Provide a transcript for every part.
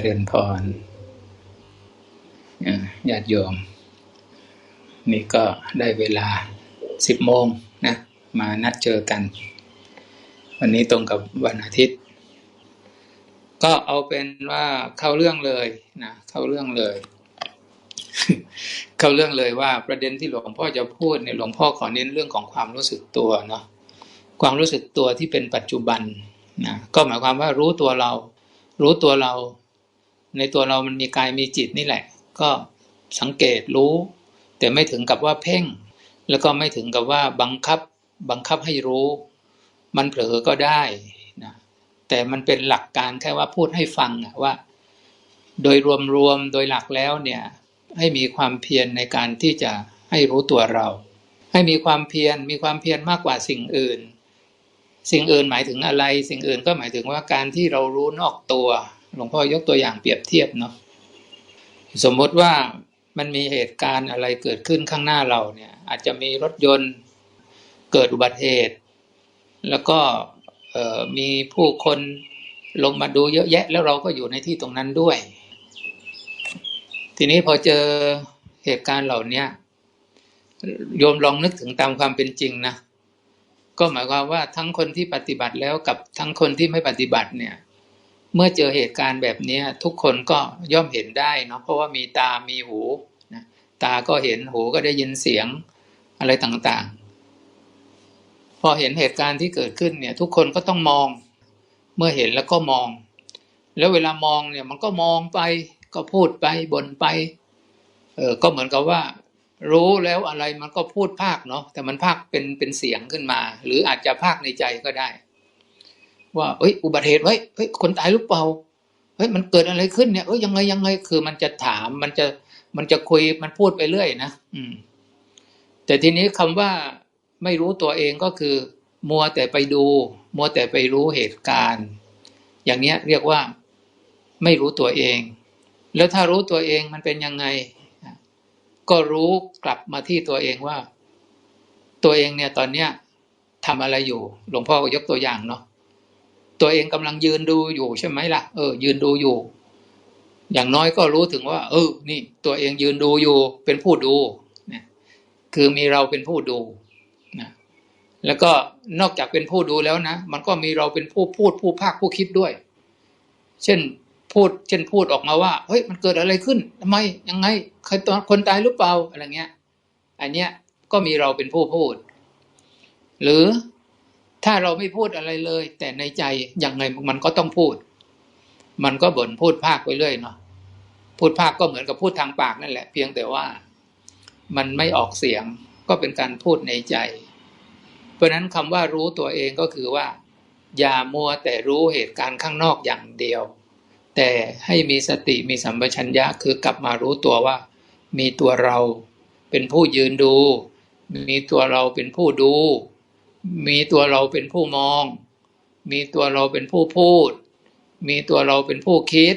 เจริญพรญาติโยม นี่ก็ได้เวลาสิบโมงนะ มานัดเจอกัน วันนี้ตรงกับวันอาทิตย์ ก็เอาเป็นว่าเข้าเรื่องเลยนะเข้าเรื่องเลย เข้าเรื่องเลยว่าประเด็นที่หลวงพ่อจะพูดเนี่ยหลวงพ่อขอเน้นเรื่องของความรู้สึกตัวเนาะความรู้สึกตัวที่เป็นปัจจุบันนะก็หมายความว่ารู้ตัวเรา รู้ตัวเรา ในตัวเรามันมีกายมีจิตนี่แหละ ก็สังเกตรู้ แต่ไม่ถึงกับว่าเพ่ง แล้วก็ไม่ถึงกับว่าบังคับบังคับให้รู้ มันเผลอก็ได้นะแต่มันเป็นหลักการแค่ว่าพูดให้ฟังว่า โดยรวมๆโดยหลักแล้วเนี่ยให้มีความเพียรในการที่จะให้รู้ตัวเรา ให้มีความเพียรมีความเพียรมากกว่าสิ่งอื่น สิ่งอื่นหมายถึงอะไร สิ่งอื่นก็หมายถึงว่าการที่เรารู้นอกตัว หลวงพ่อยกตัวอย่างเปรียบเทียบเนาะสมมติว่ามันมีเหตุการณ์อะไรเกิดขึ้นข้างหน้าเราเนี่ย อาจจะมีรถยนต์เกิดอุบัติเหตุ แล้วก็มีผู้คนลงมาดูเยอะแยะ แล้วเราก็อยู่ในที่ตรงนั้นด้วย ทีนี้พอเจอเหตุการณ์เหล่านี้โยมลองนึกถึงตามความเป็นจริงนะก็หมายความว่าทั้งคนที่ปฏิบัติแล้วกับทั้งคนที่ไม่ปฏิบัติเนี่ย เมื่อเจอเหตุการณ์แบบนี้ทุกคนก็ย่อมเห็นได้เนาะเพราะว่ามีตามีหูนะตาก็เห็นหูก็ได้ยินเสียงอะไรต่างๆ พอเห็นเหตุการณ์ที่เกิดขึ้นเนี่ย ทุกคนก็ต้องมอง เมื่อเห็นแล้วก็มอง แล้วเวลามองเนี่ยมันก็มองไปก็พูดไปบ่นไปเออก็เหมือนกับว่า รู้แล้วอะไรมันก็พูดภาคเนาะแต่มันภาคเป็นเป็นเสียงขึ้นมา หรืออาจจะภาคในใจก็ได้ ว่าเอ้ยอุบัติเหตุเฮ้ยเฮ้ยคนตายหรือเปล่าเฮ้ยมันเกิดอะไรขึ้นเนี่ยเอ้ยยังไงยังไงคือมันจะถามมันจะมันจะคุยมันพูดไปเรื่อยนะอืม แต่ทีนี้คำว่าไม่รู้ตัวเองก็คือ มัวแต่ไปดู มัวแต่ไปรู้เหตุการณ์ อย่างเนี้ยเรียกว่าไม่รู้ตัวเอง แล้วถ้ารู้ตัวเองมันเป็นยังไง ก็รู้กลับมาที่ตัวเองว่า ตัวเองเนี่ยตอนเนี้ยทำอะไรอยู่ หลวงพ่อก็ยกตัวอย่างเนาะ ตัวเองกำลังยืนดูอยู่ใช่ไหมล่ะเออ ยืนดูอยู่ อย่างน้อยก็รู้ถึงว่า เออ นี่ ตัวเองยืนดูอยู่ เป็นผู้ดูเนี่ยคือมีเราเป็นผู้ดูนะแล้วก็นอกจากเป็นผู้ดูแล้วนะมันก็มีเราเป็นผู้พูดผู้ภาคผู้คิดด้วย เช่นพูด เช่นพูดออกมาว่าเฮ้ยมันเกิดอะไรขึ้นทำไมยังไงใครตอนคนตายหรือเปล่าอะไรเงี้ย อันเนี้ยก็มีเราเป็นผู้พูด หรือ ถ้าเราไม่พูดอะไรเลย แต่ในใจยังไงมันก็ต้องพูด มันก็บ่นพูดภาคไปเรื่อยเนาะพูดภาคก็เหมือนกับพูดทางปากนั่นแหละ เพียงแต่ว่ามันไม่ออกเสียงก็เป็นการพูดในใจ เพราะนั้นคำว่ารู้ตัวเองก็คือว่า อย่ามัวแต่รู้เหตุการณ์ข้างนอกอย่างเดียว แต่ให้มีสติมีสัมปชัญญะคือกลับมารู้ตัวว่า มีตัวเราเป็นผู้ยืนดู มีตัวเราเป็นผู้ดู มีตัวเราเป็นผู้มอง มีตัวเราเป็นผู้พูด มีตัวเราเป็นผู้คิด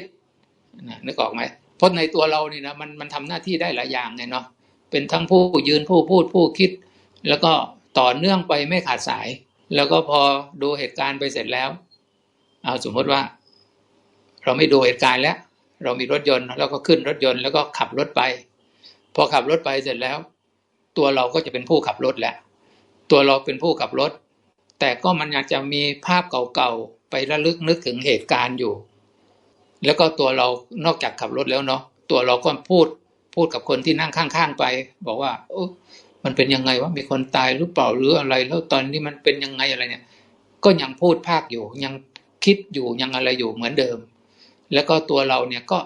นะนึกออกไหมเพราะในตัวเรานี่นะมันมันทำหน้าที่ได้หลายอย่างไงเนาะเป็นทั้งผู้ยืนผู้พูดผู้คิด แล้วก็ต่อเนื่องไปไม่ขาดสาย แล้วก็พอดูเหตุการณ์ไปเสร็จแล้ว เอาสมมติว่า เราไม่ดูเหตุการณ์แล้ว เรามีรถยนต์แล้วก็ขึ้นรถยนต์แล้วก็ขับรถไป พอขับรถไปเสร็จแล้ว ตัวเราก็จะเป็นผู้ขับรถแหละ ตัวเราเป็นผู้ขับรถ แต่ก็มันอยากจะมีภาพเก่าๆไประลึกนึกถึงเหตุการณ์อยู่ แล้วก็ตัวเรานอกจากขับรถแล้วเนาะตัวเราก็พูดพูดกับคนที่นั่งข้างๆไป บอกว่าโอ้มันเป็นยังไงว่ามีคนตายหรือเปล่าหรืออะไร แล้วตอนนี้มันเป็นยังไงอะไรเนี่ย ก็ยังพูดภาคอยู่ ยังคิดอยู่ยังอะไรอยู่เหมือนเดิม แล้วก็ตัวเราเนี่ยก็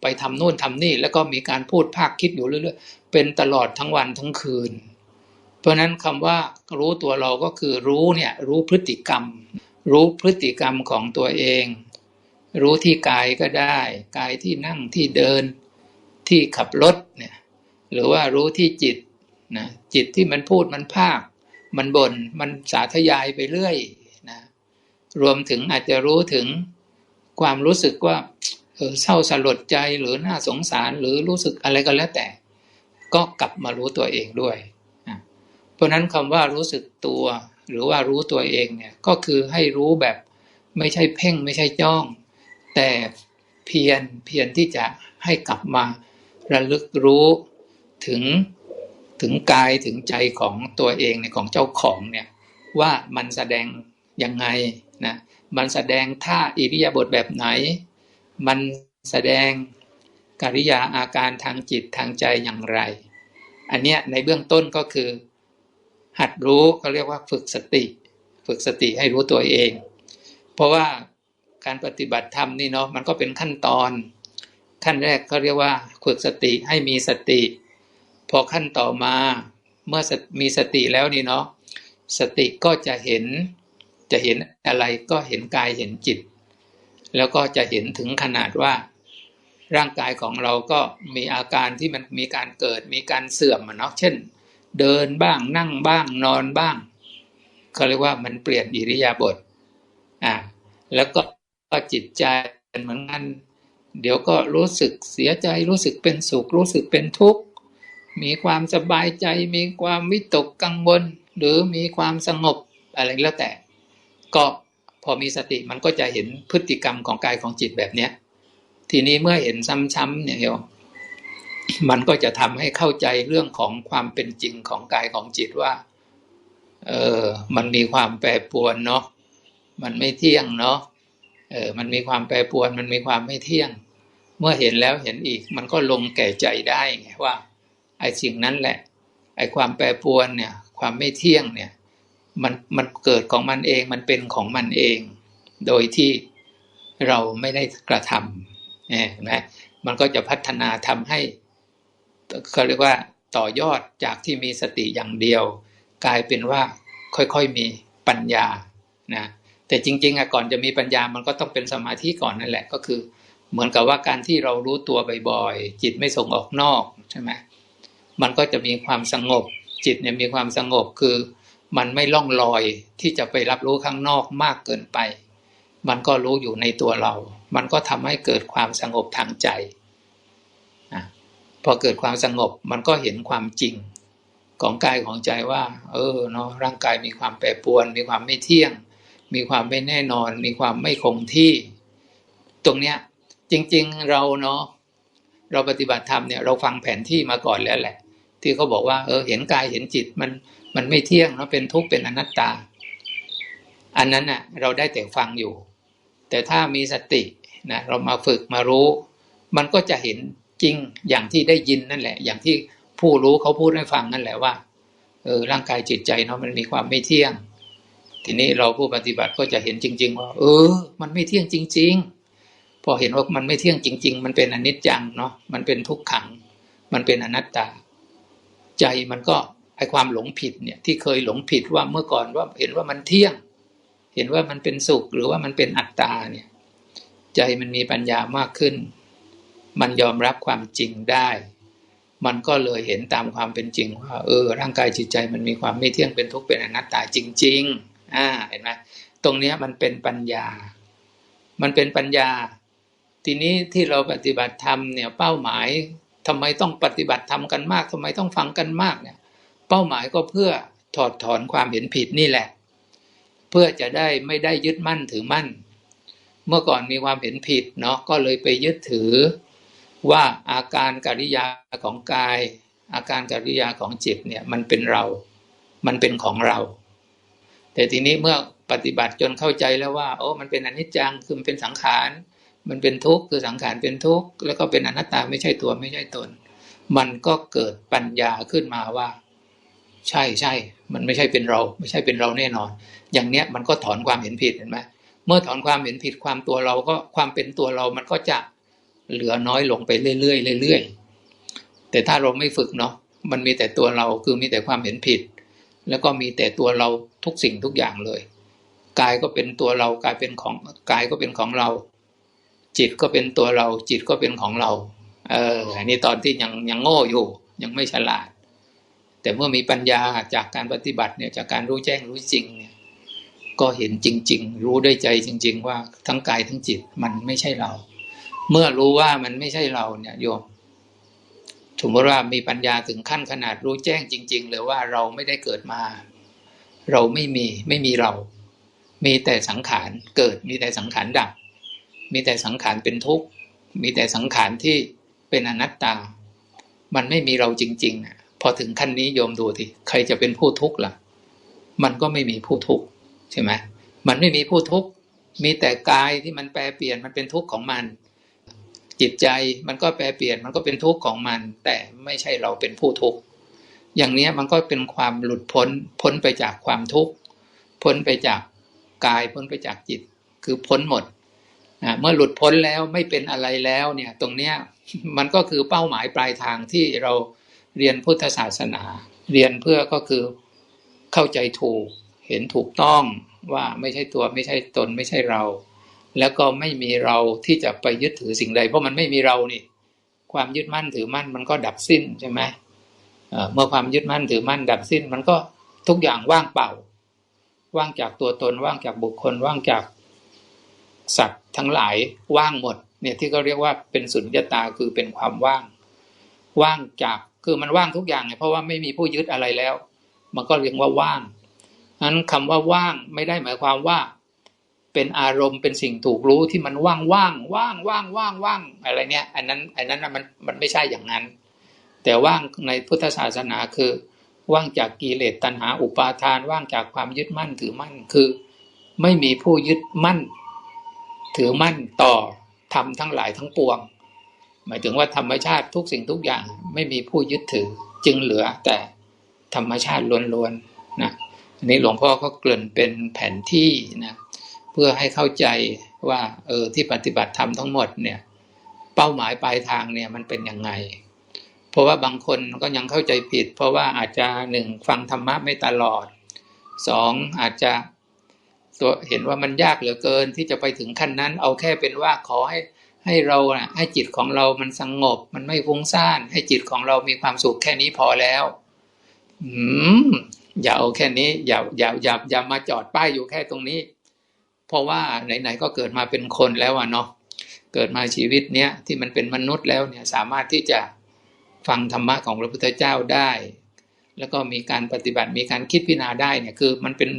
ไปทำนู่นทำนี่ แล้วก็มีการพูดภาคคิดอยู่เรื่อยๆเป็นตลอดทั้งวันทั้งคืน เพราะนั้นคำว่ารู้ตัวเราก็คือรู้เนี่ยรู้พฤติกรรม รู้พฤติกรรมของตัวเอง รู้ที่กายก็ได้ กายที่นั่งที่เดินที่ขับรถเนี่ยหรือว่ารู้ที่จิตนะจิตที่มันพูดมันภาค มันบน่นมันสาธยายไปเรื่อยนะรวมถึงอาจจะรู้ถึงความรู้สึกว่าเออเศร้าสลดใจหรือน่าสงสารหรือรู้สึกอะไรก็แล้วแต่ ก็กลับมารู้ตัวเองด้วย ราะนั้นคำว่ารู้สึกตัวหรือว่ารู้ตัวเองเนี่ยก็คือให้รู้แบบไม่ใช่เพ่งไม่ใช่จ้อง แต่เพียรเพียรที่จะให้กลับมาระลึกรู้ถึงถึงกายถึงใจของตัวเองเนี่ยของเจ้าของเนี่ยว่ามันแสดงยังไงนะมันแสดงท่าอิริยาบถแบบไหน มันแสดงกิริยาอาการทางจิตทางใจอย่างไร อันเนี้ยในเบื้องต้นก็คือ หัดรู้เขาเรียกว่าฝึกสติ ฝึกสติให้รู้ตัวเอง เพราะว่าการปฏิบัติธรรมนี่เนาะมันก็เป็นขั้นตอน ขั้นแรกเขาเรียกว่าฝึกสติให้มีสติ พอขั้นต่อมาเมื่อมีสติแล้วนี่เนาะสติก็จะเห็นจะเห็นอะไรก็เห็นกายเห็นจิต แล้วก็จะเห็นถึงขนาดว่า ร่างกายของเราก็มีอาการที่มันมีการเกิดมีการเสื่อมเนาะเช่น เดินบ้างนั่งบ้างนอนบ้างเขาเรียกว่ามันเปลี่ยนอิริยาบถอ่าแล้วก็จิตใจเหมือนกันเดี๋ยวก็รู้สึกเสียใจรู้สึกเป็นสุข รู้สึกเป็นทุกข์ มีความสบายใจ มีความวิตกกังวล หรือมีความสงบอะไรแล้วแต่ ก็พอมีสติมันก็จะเห็นพฤติกรรมของกายของจิตแบบเนี้ย ทีนี้เมื่อเห็นซ้ำๆเนี่ยโยม มันก็จะทำให้เข้าใจเรื่องของความเป็นจริงของกายของจิตว่า เออ มันมีความแปรปรวนเนาะ มันไม่เที่ยงเนาะ เออ มันมีความแปรปรวน มันมีความไม่เที่ยง เมื่อเห็นแล้วเห็นอีก มันก็ลงแก่ใจได้ไงว่า ไอ้สิ่งนั้นแหละ ไอ้ความแปรปรวนเนี่ย ความไม่เที่ยงเนี่ย มันมันเกิดของมันเอง มันเป็นของมันเอง โดยที่เราไม่ได้กระทำเห็นไหมมันก็จะพัฒนาทำให้ เขาเรียกว่าต่อยอดจากที่มีสติอย่างเดียว กลายเป็นว่าค่อยๆมีปัญญานะแต่จริงๆอะก่อนจะมีปัญญามันก็ต้องเป็นสมาธิก่อนนั่นแหละก็คือ เหมือนกับว่าการที่เรารู้ตัวบ่อยๆจิตไม่ส่งออกนอกใช่ไหมมันก็จะมีความสงบ จิตเนี่ยมีความสงบคือ มันไม่ล่องลอยที่จะไปรับรู้ข้างนอกมากเกินไป มันก็รู้อยู่ในตัวเรา มันก็ทำให้เกิดความสงบทางใจ พอเกิดความสงบมันก็เห็นความจริง ของกายของใจว่า เออเนาะร่างกายมีความแปรปรวน มีความไม่เที่ยง มีความไม่แน่นอน มีความไม่คงที่ ตรงเนี้ยจริง ๆเราเนาะเราปฏิบัติธรรมเนี่ยเราฟังแผนที่มาก่อนแล้วแหละ ที่เขาบอกว่า เออ เห็นกายเห็นจิตมันมันไม่เที่ยงเนาะเป็นทุกข์เป็นอนัตตา อันนั้นน่ะ เราได้แต่ฟังอยู่ แต่ถ้ามีสตินะเรามาฝึกมารู้ มันก็จะเห็น จริงอย่างที่ได้ยินนั่นแหละ อย่างที่ผู้รู้เขาพูดให้ฟังนั่นแหละว่าเออร่างกายจิตใจเนาะมันมีความไม่เที่ยง ทีนี้เราผู้ปฏิบัติก็จะเห็นจริง ๆ ว่า เออ มันไม่เที่ยงจริง ๆ พอเห็นว่ามันไม่เที่ยงจริง ๆ มันเป็นอนิจจังเนาะมันเป็นทุกขัง มันเป็นอนัตตา ใจมันก็ไอความหลงผิดเนี่ย ที่เคยหลงผิดว่าเมื่อก่อนว่าเห็นว่ามันเที่ยง เห็นว่ามันเป็นสุขหรือว่ามันเป็นอัตตาเนี่ย ใจมันมีปัญญามากขึ้น มันยอมรับความจริงได้ มันก็เลยเห็นตามความเป็นจริงว่าเออ ร่างกายจิตใจมันมีความไม่เที่ยงเป็นทุกข์เป็นอนัตตาจริง ๆ อ่าเห็นไหมตรงนี้มันเป็นปัญญา มันเป็นปัญญา ทีนี้ที่เราปฏิบัติธรรมเนี่ยเป้าหมายทำไมต้องปฏิบัติธรรมกันมากทำไมต้องฟังกันมากเนี่ย เป้าหมายก็เพื่อถอดถอนความเห็นผิดนี่แหละ เพื่อจะได้ไม่ได้ยึดมั่นถือมั่น เมื่อก่อนมีความเห็นผิดเนาะก็เลยไปยึดถือ ว่าอาการกิริยาของกาย อาการกิริยาของจิตเนี่ยมันเป็นเรา มันเป็นของเรา แต่ทีนี้เมื่อปฏิบัติจนเข้าใจแล้วว่า โอ้มันเป็นอนิจจังคือมันเป็นสังขาร มันเป็นทุกข์คือสังขารเป็นทุกข์แล้วก็เป็นอนัตตาไม่ใช่ตัวไม่ใช่ตน มันก็เกิดปัญญาขึ้นมาว่า ใช่ใช่มันไม่ใช่เป็นเรา ไม่ใช่เป็นเราแน่นอน อย่างเนี้ยมันก็ถอนความเห็นผิดเห็นไหมเมื่อถอนความเห็นผิดความตัวเราก็ความเป็นตัวเรามันก็จะ เหลือน้อยลงไปเรื่อยๆเรื่อยๆ แต่ถ้าเราไม่ฝึกเนาะมันมีแต่ตัวเราคือมีแต่ความเห็นผิด แล้วก็มีแต่ตัวเราทุกสิ่งทุกอย่างเลยกายก็เป็นตัวเรากายเป็นของกายก็เป็นของเรา จิตก็เป็นตัวเรา จิตก็เป็นของเรา เอออันนี้ตอนที่ยังยังโง่อยู่ ยังไม่ฉลาด แต่เมื่อมีปัญญาจากการปฏิบัติเนี่ยจากการรู้แจ้งรู้จริงเนี่ยก็เห็นจริง ๆ รู้ได้ใจจริง ๆ ว่าทั้งกายทั้งจิตมันไม่ใช่เรา เมื่อรู้ว่ามันไม่ใช่เราเนี่ยโยมสมมติว่ามีปัญญาถึงขั้นขนาดรู้แจ้งจริง ๆ เลยว่าเราไม่ได้เกิดมา เราไม่มีไม่มีเรา มีแต่สังขารเกิดมีแต่สังขารดับ มีแต่สังขารเป็นทุกข์ มีแต่สังขารที่เป็นอนัตตา มันไม่มีเราจริงๆอะพอถึงขั้นนี้โยมดูทีใครจะเป็นผู้ทุกข์ล่ะ มันก็ไม่มีผู้ทุกข์ใช่ไหมมันไม่มีผู้ทุกข์มีแต่กายที่มันแปรเปลี่ยนมันเป็นทุกข์ของมัน จิตใจมันก็แปรเปลี่ยนมันก็เป็นทุกข์ของมัน แต่ไม่ใช่เราเป็นผู้ทุกข์อย่างนี้มันก็เป็นความหลุดพ้นพ้นไปจากความทุกข์พ้นไปจากกายพ้นไปจากจิต คือพ้นหมดนะเมื่อหลุดพ้นแล้วไม่เป็นอะไรแล้วเนี่ยตรงเนี้ยมันก็คือเป้าหมายปลายทางที่เราเรียนพุทธศาสนา เรียนเพื่อก็คือเข้าใจถูก เห็นถูกต้องว่าไม่ใช่ตัวไม่ใช่ตนไม่ใช่เรา แล้วก็ไม่มีเราที่จะไปยึดถือสิ่งใด เพราะมันไม่มีเรานี่ความยึดมั่นถือมั่นมันก็ดับสิ้นใช่ไหมเมื่อความยึดมั่นถือมั่นดับสิ้น มันก็ทุกอย่างว่างเปล่า ว่างจากตัวตน ว่างจากบุคคล ว่างจากสัตว์ทั้งหลายว่างหมด เนี่ยที่เขาเรียกว่าเป็นสุญญตาคือเป็นความว่าง ว่างจากคือมันว่างทุกอย่างไงเพราะว่าไม่มีผู้ยึดอะไรแล้ว มันก็เรียกว่าว่างนั้นคำว่าว่างไม่ได้หมายความว่า เป็นอารมณ์เป็นสิ่งถูกรู้ที่มันว่างว่างว่างว่างว่างว่างอะไรเนี่ยอันนั้นอันนั้นมันมันไม่ใช่อย่างนั้น แต่ว่างในพุทธศาสนาคือ ว่างจากกิเลสตัณหาอุปาทาน ว่างจากความยึดมั่นถือมั่นคือ ไม่มีผู้ยึดมั่น ถือมั่นต่อทำทั้งหลายทั้งปวง หมายถึงว่าธรรมชาติทุกสิ่งทุกอย่างไม่มีผู้ยึดถือจึงเหลือแต่ธรรมชาติล้วนๆนะอันนี้หลวงพ่อก็เกริ่นเป็นแผนที่นะ เพื่อให้เข้าใจว่าเออที่ปฏิบัติธรรมทั้งหมดเนี่ยเป้าหมายปลายทางเนี่ยมันเป็นยังไง เพราะว่าบางคนก็ยังเข้าใจผิด เพราะว่าอาจจะหนึ่งฟังธรรมะไม่ตลอดสองอาจจะตัวเห็นว่ามันยากเหลือเกินที่จะไปถึงขั้นนั้น เอาแค่เป็นว่าขอให้ให้เรานะให้จิตของเรามันสงบ มันไม่ฟุ้งซ่าน ให้จิตของเรามีความสุขแค่นี้พอแล้วอืมอย่าเอาแค่นี้ อย่าอย่าอย่าอย่ามาจอดป้ายอยู่แค่ตรงนี้ เพราะว่าไหนๆก็เกิดมาเป็นคนแล้วอะเนาะเกิดมาชีวิตเนี้ยที่มันเป็นมนุษย์แล้วเนี่ยสามารถที่จะฟังธรรมะของพระพุทธเจ้าได้ แล้วก็มีการปฏิบัติมีการคิดพิจารณาได้เนี่ยคือมันเป็น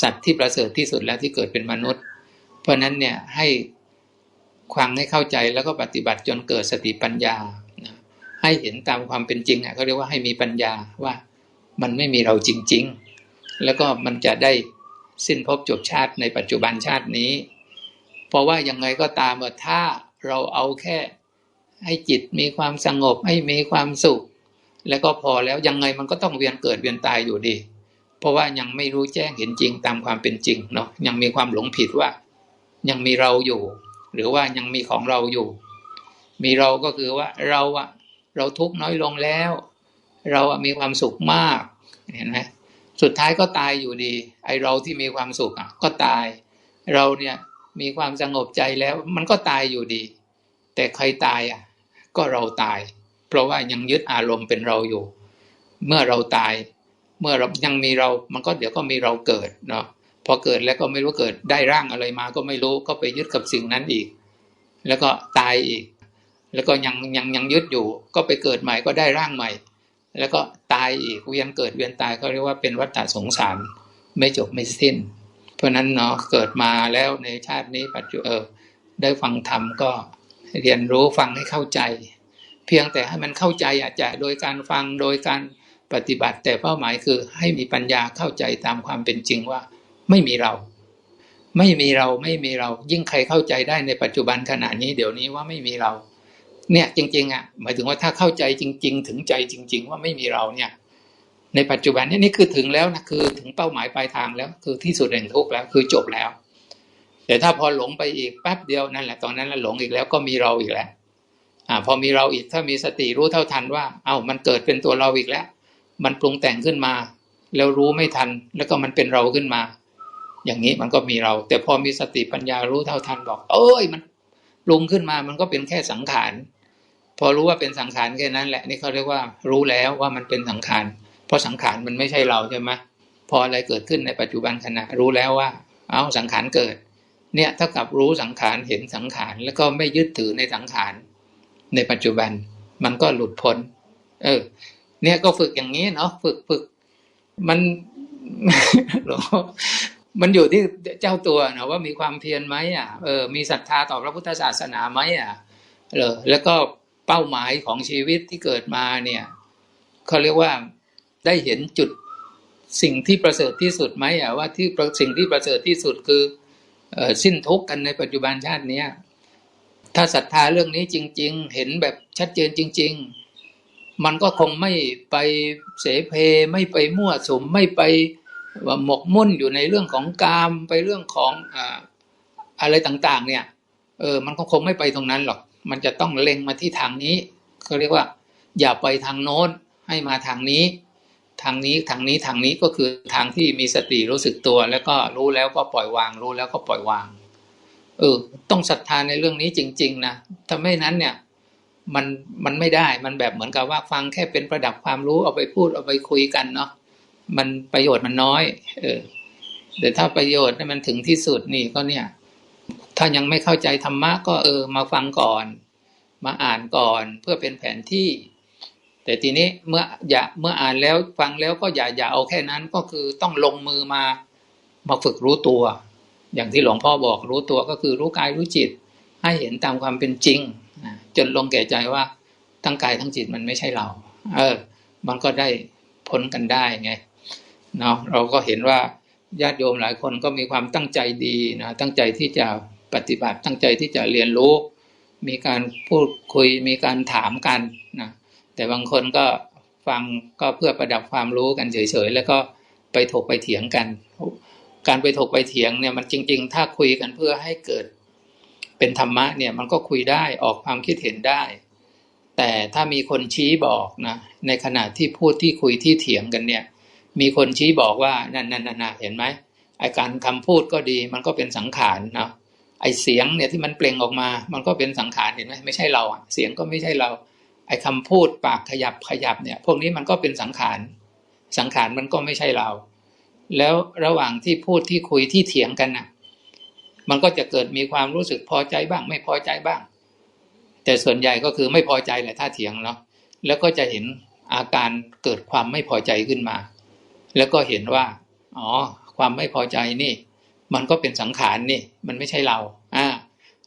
สัตว์ที่ประเสริฐที่สุดแล้วที่เกิดเป็นมนุษย์ เพราะนั้นเนี่ยให้ควังให้เข้าใจแล้วก็ปฏิบัติจนเกิดสติปัญญา ให้เห็นตามความเป็นจริงอะเขาเรียกว่าให้มีปัญญาว่ามันไม่มีเราจริง ๆ แล้วก็มันจะได้ สิ้นภพจบชาติในปัจจุบันชาตินี้ เพราะว่ายังไงก็ตามว่าถ้าเราเอาแค่ให้จิตมีความสงบให้มีความสุข แล้วก็พอแล้วยังไงมันก็ต้องเวียนเกิดเวียนตายอยู่ดี เพราะว่ายังไม่รู้แจ้งเห็นจริงตามความเป็นจริงเนาะยังมีความหลงผิดว่า ยังมีเราอยู่ หรือว่ายังมีของเราอยู่ มีเราก็คือว่าเราอะเราทุกข์น้อยลงแล้ว เรามีความสุขมากเห็นไหม สุดท้ายก็ตายอยู่ดี ไอเราที่มีความสุขอะ ก็ตาย เราเนี่ยมีความสงบใจแล้ว มันก็ตายอยู่ดี แต่ใครตายอะ ก็เราตาย เพราะว่ายังยึดอารมณ์เป็นเราอยู่ เมื่อเราตาย เมื่อเรายังมีเรา มันก็เดี๋ยวก็มีเราเกิดเนาะพอเกิดแล้วก็ไม่รู้เกิดได้ร่างอะไรมาก็ไม่รู้ก็ไปยึดกับสิ่งนั้นอีก แล้วก็ตายอีก แล้วก็ยังยังยังยึดอยู่ ก็ไปเกิดใหม่ก็ได้ร่างใหม่ แล้วก็ตายอีกเวียนเกิดเวียนตายเขาเรียกว่าเป็นวัฏฏะสงสารไม่จบไม่สิ้น เพราะนั้นเนาะเกิดมาแล้วในชาตินี้ปัจจุเออได้ฟังธรรมก็เรียนรู้ฟังให้เข้าใจ เพียงแต่ให้มันเข้าใจอาจจะโดยการฟังโดยการปฏิบัติแต่เป้าหมายคือให้มีปัญญาเข้าใจตามความเป็นจริงว่า ไม่มีเรา ไม่มีเราไม่มีเรา ยิ่งใครเข้าใจได้ในปัจจุบันขณะนี้เดี๋ยวนี้ว่าไม่มีเรา เนี่ยจริงๆอะหมายถึงว่าถ้าเข้าใจจริง ๆ ถึงใจจริง ๆ ว่าไม่มีเราเนี่ยในปัจจุบันนี้นี่คือถึงแล้วนะคือถึงเป้าหมายปลายทางแล้ว คือที่สุดแห่งทุกข์แล้วคือจบแล้ว แต่ถ้าพอหลงไปอีกแป๊บเดียวนั่นแหละตอนนั้นหลงอีกแล้วก็มีเราอีกแล้วอ่าพอมีเราอีกถ้ามีสติรู้เท่าทันว่า เอ้ามันเกิดเป็นตัวเราอีกแล้ว มันปรุงแต่งขึ้นมา แล้วรู้ไม่ทันแล้วก็มันเป็นเราขึ้นมา อย่างนี้มันก็มีเรา แต่พอมีสติปัญญารู้เท่าทันบอก เอ้ยมันปรุงขึ้นมามันก็เป็นแค่สังขาร พอรู้ว่าเป็นสังขารแค่นั้นแหละนี่เขาเรียกว่ารู้แล้วว่ามันเป็นสังขาร เพราะสังขารมันไม่ใช่เราใช่ไหมพออะไรเกิดขึ้นในปัจจุบันขณะรู้แล้วว่า เอาสังขารเกิด เนี่ยเท่ากับรู้สังขารเห็นสังขารแล้วก็ไม่ยึดถือในสังขาร ในปัจจุบันมันก็หลุดพ้น เออ เนี่ยก็ฝึกอย่างนี้เนาะฝึกฝึกมันหลวงมันอยู่ที่เจ้าตัวนะว่ามีความเพียรไหมอะเออมีศรัทธาต่อพระพุทธศาสนาไหมอะเออแล้วก็ เป้าหมายของชีวิตที่เกิดมาเนี่ยเขาเรียกว่าได้เห็นจุดสิ่งที่ประเสริฐที่สุดไหมอะว่าที่สิ่งที่ประเสริฐที่สุดคืออสิ้นทุกข์กันในปัจจุบันชาติเนี้ยถ้าศรัทธาเรื่องนี้จริง ๆ เห็นแบบชัดเจนจริง ๆ มันก็คงไม่ไปเสเพไม่ไปมั่วสุมไม่ไปหมกมุ่นอยู่ในเรื่องของกามไปเรื่องของออะไรต่าง ๆ เนี่ยเออมันก็คงไม่ไปตรงนั้นหรอก มันจะต้องเล็งมาที่ทางนี้เขาเรียกว่า อย่าไปทางโน้นให้มาทางนี้ ทางนี้ทางนี้ทางนี้ก็คือทางที่มีสติรู้สึกตัว แล้วก็รู้แล้วก็ปล่อยวาง รู้แล้วก็ปล่อยวาง เออ ต้องศรัทธาในเรื่องนี้จริง ๆ นะถ้าไม่นั้นเนี่ย มันมันไม่ได้มันแบบเหมือนกับว่าฟังแค่เป็นประดับความรู้เอาไปพูดเอาไปคุยกันเนาะมันประโยชน์มันน้อย เออแต่ถ้าประโยชน์เนี่ยมันถึงที่สุดนี่ก็เนี่ย ถ้ายังไม่เข้าใจธรรมะก็เออมาฟังก่อน มาอ่านก่อนเพื่อเป็นแผนที่ แต่ทีนี้เมื่ออย่าเมื่ออ่านแล้วฟังแล้วก็อย่าอย่าเอาแค่นั้นก็คือต้องลงมือมามาฝึกรู้ตัว อย่างที่หลวงพ่อบอกรู้ตัวก็คือรู้กายรู้จิต ให้เห็นตามความเป็นจริง จนลงแก่ใจว่าทั้งกายทั้งจิตมันไม่ใช่เรา เออ มันก็ได้พ้นกันได้ไงเนาะเราก็เห็นว่าญาติโยมหลายคนก็มีความตั้งใจดีนะตั้งใจที่จะ ปฏิบัติตั้งใจที่จะเรียนรู้ มีการพูดคุยมีการถามกันนะแต่บางคนก็ฟังก็เพื่อประดับความรู้กันเฉยๆแล้วก็ไปถกไปเถียงกัน การไปถกไปเถียงเนี่ยมันจริง ๆ ถ้าคุยกันเพื่อให้เกิดเป็นธรรมะเนี่ยมันก็คุยได้ออกความคิดเห็นได้ แต่ถ้ามีคนชี้บอกนะในขณะที่พูดที่คุยที่เถียงกันเนี่ยมีคนชี้บอกว่านั่นนั่นนั่นเห็นไหมไอการคำพูดก็ดีมันก็เป็นสังขารเนาะ ไอเสียงเนี่ยที่มันเปล่งออกมา มันก็เป็นสังขารเห็นไหมไม่ใช่เราอะเสียงก็ไม่ใช่เรา ไอคำพูดปากขยับขยับเนี่ย พวกนี้มันก็เป็นสังขาร สังขารมันก็ไม่ใช่เรา แล้วระหว่างที่พูดที่คุยที่เถียงกันน่ะ มันก็จะเกิดมีความรู้สึกพอใจบ้าง ไม่พอใจบ้าง แต่ส่วนใหญ่ก็คือไม่พอใจแหละถ้าเถียงเนาะแล้วก็จะเห็นอาการเกิดความไม่พอใจขึ้นมา แล้วก็เห็นว่า อ๋อ ความไม่พอใจนี่ มันก็เป็นสังขารนี่มันไม่ใช่เราอ่า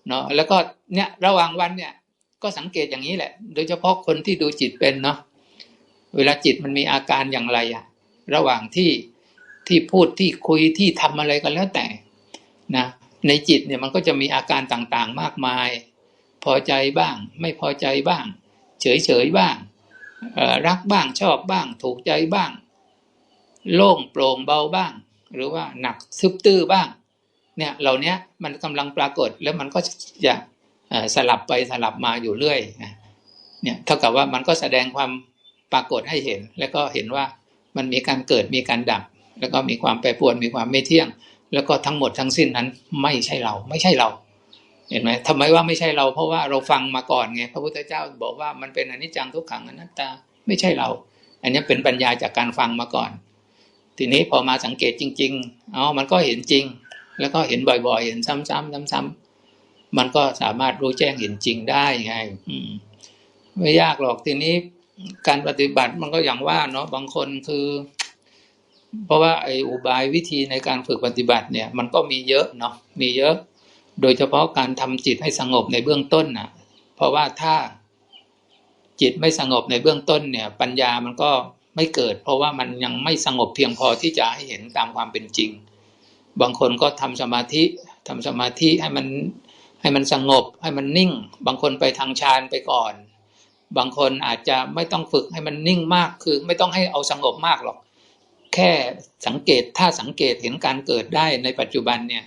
เนาะแล้วก็เนี่ยระหว่างวันเนี่ยก็สังเกตอย่างนี้แหละ โดยเฉพาะคนที่ดูจิตเป็นเนาะเวลาจิตมันมีอาการอย่างไรอะระหว่างที่ที่พูดที่คุยที่ทำอะไรกันแล้วแต่นะในจิตเนี่ยมันก็จะมีอาการต่างๆมากมาย พอใจบ้าง ไม่พอใจบ้าง เฉยๆบ้างรักบ้างชอบบ้าง ถูกใจบ้าง โล่งโปร่งเบาบ้าง หรือว่าหนักซึบตื้อบ้าง เนี่ยเหล่านี้มันกำลังปรากฏแล้วมันก็จะสลับไปสลับมาอยู่เรื่อยเนี่ยเท่ากับว่ามันก็แสดงความปรากฏให้เห็น แล้วก็เห็นว่ามันมีการเกิดมีการดับ แล้วก็มีความแปรปรวนมีความไม่เที่ยง แล้วก็ทั้งหมดทั้งสิ้นนั้นไม่ใช่เราไม่ใช่เรา เห็นไหมทำไมว่าไม่ใช่เรา เพราะว่าเราฟังมาก่อนไงพระพุทธเจ้าบอกว่ามันเป็นอนิจจังทุกขังอนัตตาไม่ใช่เรา อันนี้เป็นปัญญาจากการฟังมาก่อน ทีนี้พอมาสังเกตจริงๆอ๋อมันก็เห็นจริง แล้วก็เห็นบ่อยๆ เห็นซ้ำๆซ้ำๆมันก็สามารถรู้แจ้งเห็นจริงได้ไงไม่ยากหรอกทีนี้การปฏิบัติมันก็อย่างว่าเนาะบางคนคือ เพราะว่าไอ้อุบายวิธีในการฝึกปฏิบัติเนี่ย มันก็มีเยอะเนาะมีเยอะ โดยเฉพาะการทำจิตให้สงบในเบื้องต้นน่ะเพราะว่าถ้าจิตไม่สงบในเบื้องต้นเนี่ย ปัญญามันก็ ไม่เกิด เพราะว่ามันยังไม่สงบเพียงพอที่จะให้เห็นตามความเป็นจริง บางคนก็ทำสมาธิทำสมาธิให้มันให้มันสงบให้มันนิ่ง บางคนไปทางฌานไปก่อน บางคนอาจจะไม่ต้องฝึกให้มันนิ่งมากคือ ไม่ต้องให้เอาสงบมากหรอก แค่สังเกตถ้าสังเกตเห็นการเกิดได้ในปัจจุบันเนี่ย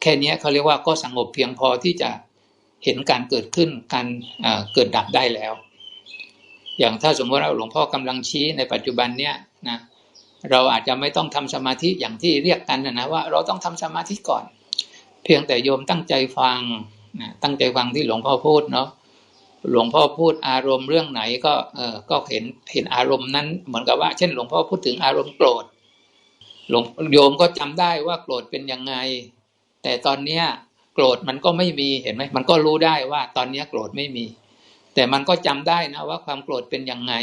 แค่นี้เขาเรียกว่าก็สงบเพียงพอที่จะเห็นการเกิดขึ้นการเกิดดับได้แล้ว อย่างถ้าสมมติว่าหลวงพ่อกำลังชี้ในปัจจุบันเนี่ยนะเราอาจจะไม่ต้องทำสมาธิอย่างที่เรียกกันนะนะว่าเราต้องทำสมาธิก่อน เพียงแต่โยมตั้งใจฟังนะตั้งใจฟังที่หลวงพ่อพูดเนาะหลวงพ่อพูดอารมณ์เรื่องไหนก็เออก็เห็นเห็นอารมณ์นั้น เหมือนกับว่า เช่น หลวงพ่อพูดถึงอารมณ์โกรธหลวงโยมก็จำได้ว่าโกรธเป็นยังไง แต่ตอนเนี้ยโกรธมันก็ไม่มีเห็นไหมมันก็รู้ได้ว่าตอนนี้โกรธไม่มี แต่มันก็จำได้นะว่าความโกรธเป็นยังไง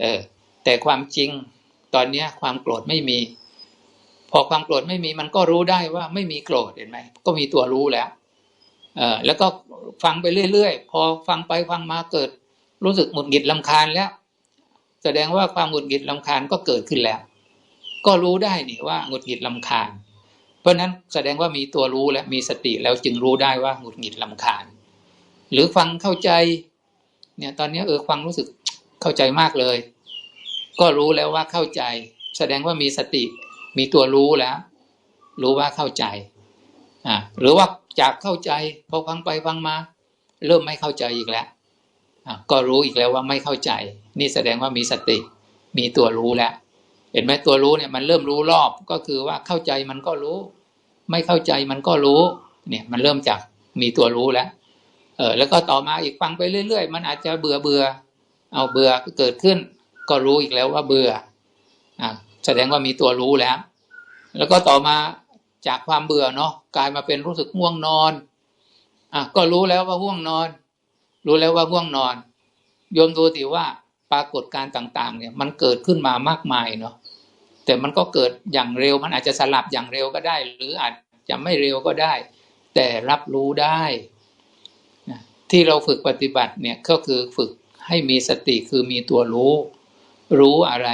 เออ แต่ความจริงตอนนี้ความโกรธไม่มี พอความโกรธไม่มีมันก็รู้ได้ว่าไม่มีโกรธเห็นไหมก็มีตัวรู้แล้ว เออแล้วก็ฟังไปเรื่อยๆพอฟังไปฟังมาเกิด รู้สึกหงุดหงิดลำคาญแล้ว แสดงว่าความหงุดหงิดลำคาญก็เกิดขึ้นแล้ว ก็รู้ได้นี่ว่าหงุดหงิดลำคาญ เพราะฉะนั้นแสดงว่ามีตัวรู้และมีสติแล้วจึงรู้ได้ว่าหงุดหงิดลำคาญ หรือฟังเข้าใจ เนี่ยตอนนี้เออฟังรู้สึกเข้าใจมากเลย ก็รู้แล้วว่าเข้าใจ แสดงว่ามีสติ มีตัวรู้แล้ว รู้ว่าเข้าใจอ่าหรือว่าจากเข้าใจพอฟังไปฟังมา เริ่มไม่เข้าใจอีกแล้วอ่าก็รู้อีกแล้วว่าไม่เข้าใจ นี่แสดงว่ามีสติ มีตัวรู้แล้วเห็นไหมตัวรู้เนี่ยมันเริ่มรู้รอบก็คือว่าเข้าใจมันก็รู้ ไม่เข้าใจมันก็รู้ เนี่ยมันเริ่มจากมีตัวรู้แล้ว เออแล้วก็ต่อมาอีกฟังไปเรื่อย ๆ มันอาจจะเบื่อเบื่อเอาเบื่อเกิดขึ้น ก็รู้อีกแล้วว่าเบื่ออ่าแสดงว่ามีตัวรู้แล้ว แล้วก็ต่อมาจากความเบื่อเนาะกลายมาเป็นรู้สึกง่วงนอนอะก็รู้แล้วว่าง่วงนอน รู้แล้วว่าง่วงนอนโยมดูสิว่าปรากฏการต่าง ๆ เนี่ย มันเกิดขึ้นมามากมายเนาะแต่มันก็เกิดอย่างเร็วมันอาจจะสลับอย่างเร็วก็ได้ หรืออาจจะไม่เร็วก็ได้ แต่รับรู้ได้ ที่เราฝึกปฏิบัติเนี่ยก็คือฝึกให้มีสติคือมีตัวรู้ รู้อะไร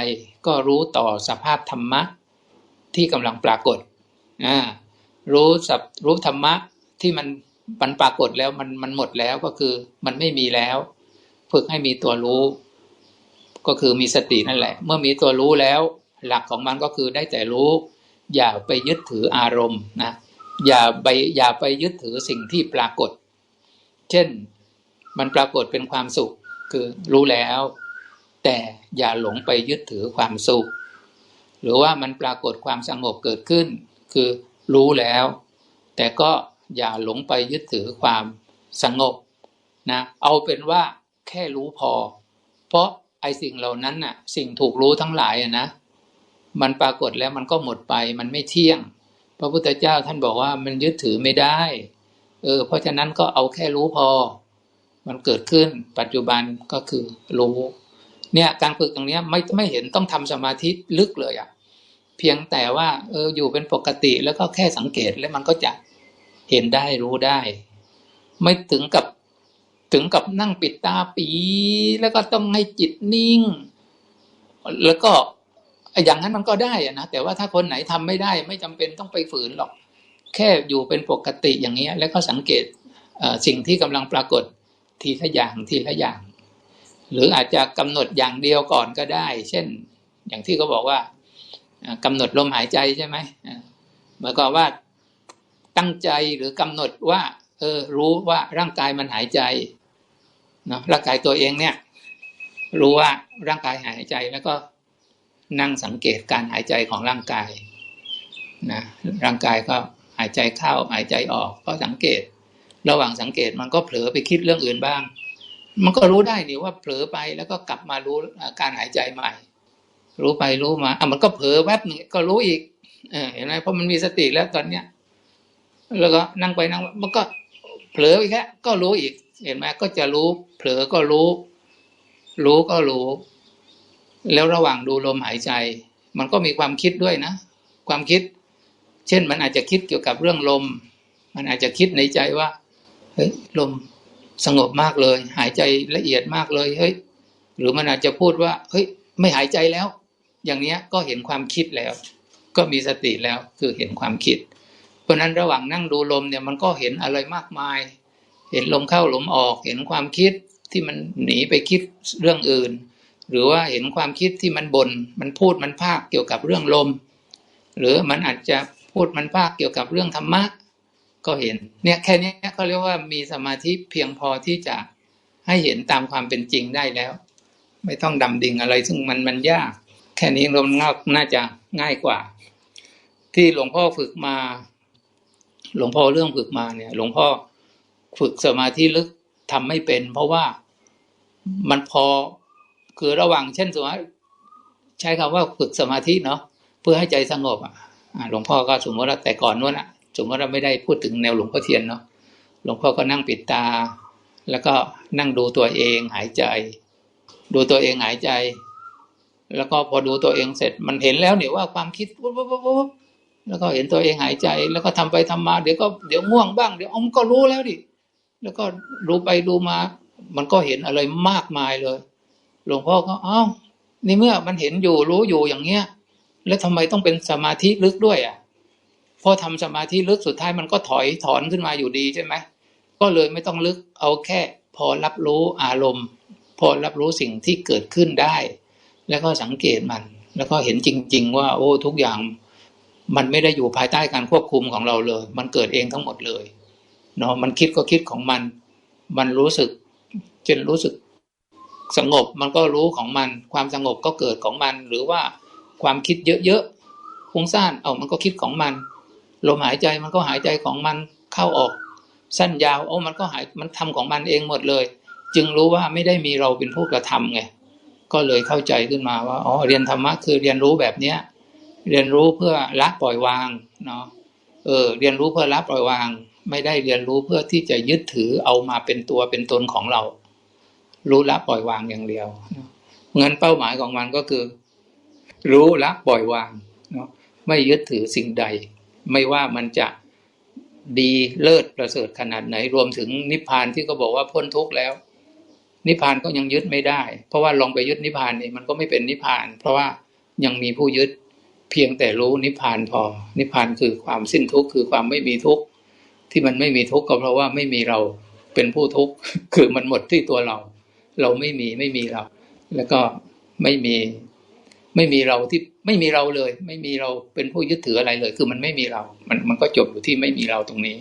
ก็รู้ต่อสภาพธรรมะที่กำลังปรากฏอ่ารู้สับรู้ธรรมะที่มันมันปรากฏแล้วมันมันหมดแล้วก็คือมันไม่มีแล้ว ฝึกให้มีตัวรู้ ก็คือมีสตินั่นแหละ เมื่อมีตัวรู้แล้ว หลักของมันก็คือได้แต่รู้ อย่าไปยึดถืออารมณ์นะอย่าไปอย่าไปยึดถือสิ่งที่ปรากฏ เช่น มันปรากฏเป็นความสุขคือรู้แล้ว แต่อย่าหลงไปยึดถือความสุข หรือว่ามันปรากฏความสงบเกิดขึ้น คือรู้แล้ว แต่ก็อย่าหลงไปยึดถือความสงบนะเอาเป็นว่าแค่รู้พอ เพราะไอสิ่งเหล่านั้นน่ะ สิ่งถูกรู้ทั้งหลายอะนะมันปรากฏแล้วมันก็หมดไป มันไม่เที่ยง พระพุทธเจ้าท่านบอกว่ามันยึดถือไม่ได้ เออ เพราะฉะนั้นก็เอาแค่รู้พอ มันเกิดขึ้นปัจจุบันก็คือรู้ เนี่ยการฝึกตรงนี้ไม่ไม่เห็นต้องทำสมาธิลึกเลยอะเพียงแต่ว่า เอออยู่เป็นปกติแล้วก็แค่สังเกตแล้วมันก็จะเห็นได้รู้ได้ ไม่ถึงกับถึงกับนั่งปิดตาปีแล้วก็ต้องให้จิตนิ่ง แล้วก็อย่างนั้นมันก็ได้นะแต่ว่าถ้าคนไหนทำไม่ได้ ไม่จำเป็นต้องไปฝืนหรอก แค่อยู่เป็นปกติอย่างเงี้แล้วก็สังเกตสิ่งที่กำลังปรากฏทีละอย่างทีละอย่าง หรืออาจจะกำหนดอย่างเดียวก่อนก็ได้ เช่นอย่างที่เขาบอกว่ากำหนดลมหายใจใช่ไหมหมายความว่าตั้งใจหรือกำหนดว่าเออรู้ว่าร่างกายมันหายใจเนาะร่างกายตัวเองเนี่ย รู้ว่าร่างกายหายใจแล้วก็นั่งสังเกตการหายใจของร่างกายนะร่างกายก็ายใจเข้าหายใจออกก็สังเกต ระหว่างสังเกตมันก็เผลอไปคิดเรื่องอื่นบ้าง มันก็รู้ได้นี่ว่าเผลอไปแล้วก็กลับมารู้การหายใจใหม่ รู้ไปรู้มาอะมันก็เผลอแวบหนึ่งก็รู้อีกเออเห็นไหมเพราะมันมีสติแล้วตอนเนี้ยแล้วก็นั่งไปนั่งมามันก็เผลอไปแค่ก็รู้อีก เห็นไหมก็จะรู้ เผลอก็รู้ รู้ก็รู้ แล้วระหว่างดูลมหายใจ มันก็มีความคิดด้วยนะ ความคิด เช่นมันอาจจะคิดเกี่ยวกับเรื่องลม มันอาจจะคิดในใจว่าเฮ้ยลมสงบมากเลย หายใจละเอียดมากเลยเฮ้ยหรือมันอาจจะพูดว่าเฮ้ยไม่หายใจแล้ว อย่างเนี้ยก็เห็นความคิดแล้ว ก็มีสติแล้วคือเห็นความคิด เพราะนั้นระหว่างนั่งดูลมเนี่ยมันก็เห็นอะไรมากมาย เห็นลมเข้าลมออกเห็นความคิดที่มันหนีไปคิดเรื่องอื่น หรือว่าเห็นความคิดที่มันบน่นมันพูดมันภาคเกี่ยวกับเรื่องลม หรือมันอาจจะ พูดมันภาคเกี่ยวกับเรื่องธรรมะก็เห็น เนี่ยแค่นี้เขาเรียกว่ามีสมาธิเพียงพอที่จะให้เห็นตามความเป็นจริงได้แล้ว ไม่ต้องดำดิ่งอะไรซึ่งมันมันยาก แค่นี้เราน่าจะง่ายกว่า ที่หลวงพ่อฝึกมา หลวงพ่อเรื่องฝึกมาเนี่ย หลวงพ่อฝึกสมาธิลึกทำไม่เป็น เพราะว่ามันพอคือระหว่างเช่นสมมติว่าใช้คำว่าฝึกสมาธิเนาะเพื่อให้ใจสงบอะอ่า หลวงพ่อก็สมมติว่าแต่ก่อนนู้นอะสมมติว่าไม่ได้พูดถึงแนวหลวงพ่อเทียนเนาะหลวงพ่อก็นั่งปิดตา แล้วก็นั่งดูตัวเองหายใจ ดูตัวเองหายใจ แล้วก็พอดูตัวเองเสร็จมันเห็นแล้วเนี่ยว่าความคิดวุบวุบวุบวุบแล้วก็เห็นตัวเองหายใจ แล้วก็ทำไปทำมาเดี๋ยวก็เดี๋ยวง่วงบ้างเดี๋ยวอมนก็รู้แล้วดิแล้วก็ดูไปดูมา มันก็เห็นอะไรมากมายเลย หลวงพ่อก็อ้าวนี่เมื่อมันเห็นอยู่รู้อยู่อย่างเงี้ย แล้วทำไมต้องเป็นสมาธิลึกด้วยอะพอทำสมาธิลึกสุดท้ายมันก็ถอยถอนขึ้นมาอยู่ดีใช่ไหมก็เลยไม่ต้องลึกเอาแค่ พอรับรู้อารมณ์ พอรับรู้สิ่งที่เกิดขึ้นได้ แล้วก็สังเกตมัน แล้วก็เห็นจริง ๆ ว่า โอ้ทุกอย่างมันไม่ได้อยู่ภายใต้การควบคุมของเราเลย มันเกิดเองทั้งหมดเลยเนาะมันคิดก็คิดของมัน มันรู้สึกจนรู้สึกสงบมันก็รู้ของมัน ความสงบก็เกิดของมันหรือว่า ความคิดเยอะๆฟุ้งซ่านเอามันก็คิดของมัน ลมหายใจมันก็หายใจของมันเข้าออก สั้นยาวเอามันก็หายมันทำของมันเองหมดเลย จึงรู้ว่าไม่ได้มีเราเป็นผู้กระทำไงก็เลยเข้าใจขึ้นมาว่าอ๋อเรียนธรรมะคือเรียนรู้แบบเนี้ยเรียนรู้เพื่อละปล่อยวางเนาะเออเรียนรู้เพื่อละปล่อยวาง ไม่ได้เรียนรู้เพื่อที่จะยึดถือเอามาเป็นตัวเป็นตนของเรา รู้ละปล่อยวางอย่างเดียวเนาะงั้นเป้าหมายของมันก็คือ รู้ละปล่อยวางเนาะไม่ยึดถือสิ่งใด ไม่ว่ามันจะดีเลิศประเสริฐขนาดไหน รวมถึงนิพพานที่ก็บอกว่าพ้นทุกข์แล้ว นิพพานก็ยังยึดไม่ได้ เพราะว่าลองไปยึดนิพพานนี่มันก็ไม่เป็นนิพพาน เพราะว่ายังมีผู้ยึดเพียงแต่รู้นิพพานพอ นิพพานคือความสิ้นทุกข์คือความไม่มีทุกข์ที่มันไม่มีทุกข์ก็เพราะว่าไม่มีเราเป็นผู้ทุกข์คือมันหมดที่ตัวเรา เราไม่มีไม่มีเรา แล้วก็ไม่มี ไม่มีเราที่ไม่มีเราเลย ไม่มีเราเป็นผู้ยึดถืออะไรเลย คือมันไม่มีเรา มันมันก็จบอยู่ที่ไม่มีเราตรงนี้